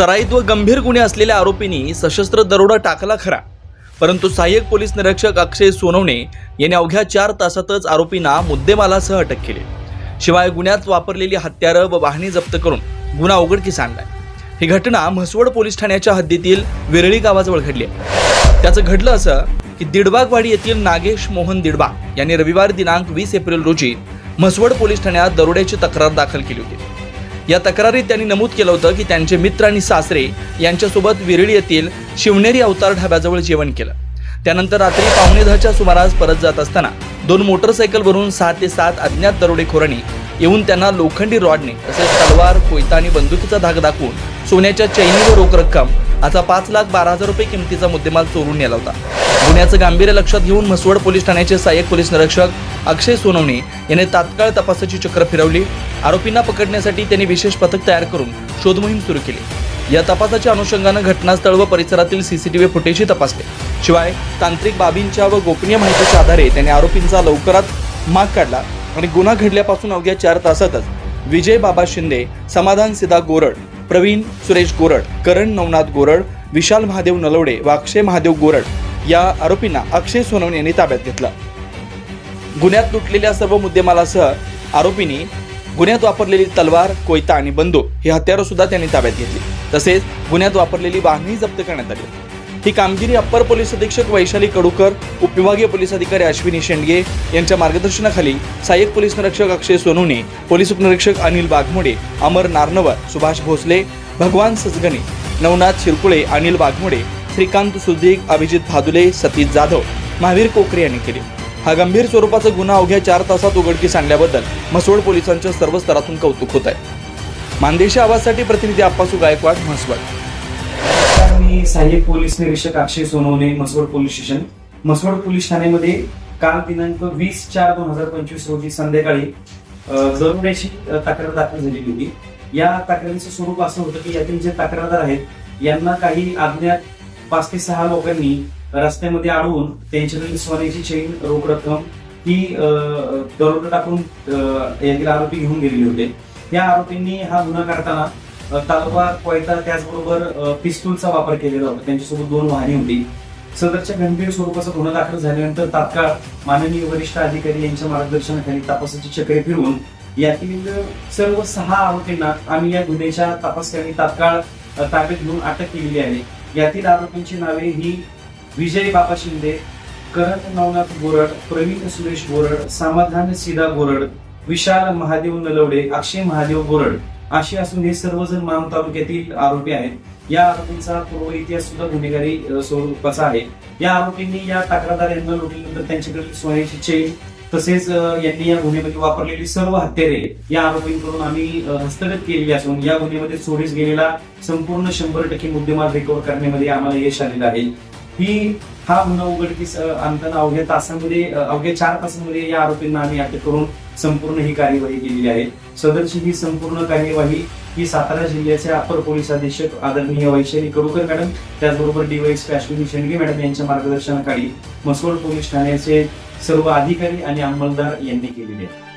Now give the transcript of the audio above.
सराईत व गंभीर गुन्हे असलेल्या आरोपींनी सशस्त्र दरोडा टाकला खरा. परंतु सहाय्यक पोलीस निरीक्षक अक्षय सोनवणे यांनी अवघ्या चार तासातच आरोपींना मुद्देमालासह अटक केली. शिवाय गुन्ह्यात वापरलेली हत्यारं व वाहने जप्त करून गुन्हा उघडकीस आणलाय. ही घटना म्हसवड पोलीस ठाण्याच्या हद्दीतील विरळी गावाजवळ घडली आहे. त्याचं घडलं असं की दिडबागवाडी येथील नागेश मोहन दिडबाग यांनी रविवार दिनांक वीस एप्रिल रोजी म्हसवड पोलीस ठाण्यात दरोड्याची तक्रार दाखल केली होती. या तक्रारीत त्यांनी नमूद केलं होतं की त्यांचे मित्र आणि सासरे यांच्यासोबत विरळी येथील शिवनेरी अवतार ढाब्याजवळ जेवण केलं. त्यानंतर रात्री पावणे दहाच्या सुमारास परत जात असताना दोन मोटरसायकलवरून सहा ते सात अज्ञात दरोडेखोरांनी येऊन त्यांना लोखंडी रॉडने तसेच तलवार कोयता आणि बंदुकीचा धाक दाखवून सोन्याच्या चैनी व रोख रक्कम असा पाच लाख बारा हजार रुपये किमतीचा मुद्देमाल चोरून नेला होता. गुन्ह्याचं गांभीर्य लक्षात घेऊन म्हसवड पोलीस ठाण्याचे सहाय्यक पोलीस निरीक्षक अक्षय सोनवणे यांनी तात्काळ तपासाची चक्र फिरवली. आरोपींना पकडण्यासाठी त्यांनी विशेष पथक तयार करून शोधमोहीम सुरू केली. या तपासाच्या अनुषंगानं घटनास्थळ व परिसरातील सीसीटीव्ही फुटेजही तपासले. शिवाय तांत्रिक बाबींच्या व गोपनीय माहितीच्या आधारे त्यांनी आरोपींचा लवकरात माग काढला आणि गुन्हा घडल्यापासून अवघ्या चार तासातच विजय बाबा शिंदे समाधान सिदा गोरड प्रवीण सुरेश गोरड करण नवनाथ गोरड विशाल महादेव नलवडे व अक्षय महादेव गोरड या आरोपींना अक्षय सोनवणे यांनी ताब्यात घेतलं. गुन्ह्यात लुटलेल्या सर्व मुद्देमालासह आरोपींनी गुन्ह्यात वापरलेली तलवार कोयता आणि बंदूक ही हत्यारं सुद्धा त्यांनी ताब्यात घेतली. तसेच गुन्ह्यात वापरलेली वाहनही जप्त करण्यात आली. ही कामगिरी अप्पर पोलीस अधीक्षक वैशाली कडूकर उपविभागीय पोलीस अधिकारी अश्विनी शेंडगे यांच्या मार्गदर्शनाखाली सहाय्यक पोलीस निरीक्षक अक्षय सोनवणे पोलीस उपनिरीक्षक अनिल वाघमोडे अमर नारनवर सुभाष भोसले भगवान सजगणे नवनाथ शिरकुळे अनिल वाघमोडे श्रीकांत सुदीक अभिजित भादुले सतीश जाधव महावीर कोकरे यांनी केले. हा गंभीर स्वरूपाचा गुन्हा अवघ्या चार तासात उघडकीस आणल्याबद्दल म्हसवड पोलिसांच्या सर्व स्तरातून कौतुक होत आहे. मानदेशी आवाजसाठी प्रतिनिधी अप्पासू गायकवाड म्हसवड. मी सहाय्यक पोलीस निरीक्षक Akshay Sonawane Mhaswad police station. Mhaswad police ठाण्यामध्ये काल दिनांक वीस चार दोन हजार पंचवीस रोजी संध्याकाळी अ, तक्रार दाखल झालेली होती. या तक्रारीचं स्वरूप असं होतं की यातील जे तक्रारदार आहेत यांना काही अज्ञात पाच ते सहा लोकांनी रस्त्यामध्ये अडवून त्यांच्याकडील सोन्याची चैन रोख रक्कम ही अ, दरोडा टाकून यातील आरोपी घेऊन गेलेले होते. या आरोपींनी हा गुन्हा करताना तालुका कोयता त्याचबरोबर पिस्तूलचा वापर केलेला होता. त्यांच्यासोबत दोन वाहने होती. सदरच्या गंभीर स्वरूपाचा गुन्हा दाखल झाल्यानंतर तात्काळ माननीय वरिष्ठ अधिकारी यांच्या मार्गदर्शनाखाली तपासाची चक्रे फिरवून यातील सर्व सहा आरोपींना आम्ही या गुन्ह्याच्या तपासकांनी तात्काळ ताब्यात घेऊन अटक केलेली आहे. यातील आरोपींची नावे ही विजय बाबा शिंदे करण नवनाथ बोरड प्रवीण सुरेश बोरड समाधान सीधा बोरड विशाल महादेव नलवडे अक्षय महादेव बोरड असे असून हे सर्वजण माम तालुक्यातील आरोपी आहेत. या आरोपींचा पूर्व इतिहास सुद्धा गुन्हेगारी स्वरूपाचा आहे. या आरोपींनी या तक्रारदार यांना लुटल्यानंतर त्यांच्याकडे सोन्याची चेन तसेच यांनी या गुन्ह्यामध्ये वापरलेली सर्व हत्यारे या आरोपींकडून आम्ही हस्तगत केलेली असून या गुन्ह्यामध्ये चोरीस गेलेला संपूर्ण शंभर टक्के मुद्देमाल रिकव्हर करण्यामध्ये आम्हाला यश आलेलं आहे. ही हा गुन्हा उघडकीस आणताना अवघ्या तासामध्ये अवघ्या चार तासांमध्ये या आरोपींना आम्ही अटक करून संपूर्ण ही कार्यवाही केलेली आहे. सदरची ही संपूर्ण कार्यवाही ही सातारा जिल्ह्याचे अपर पोलीस अधीक्षक आदरणीय वैशाली कडूकर मॅडम त्याचबरोबर डीवायएसपी अश्विनी शेंडगे मॅडम यांच्या मार्गदर्शनाखाली मसोड पोलीस ठाण्याचे सर्व अधिकारी आणि अंमलदार यांनी केलेली आहे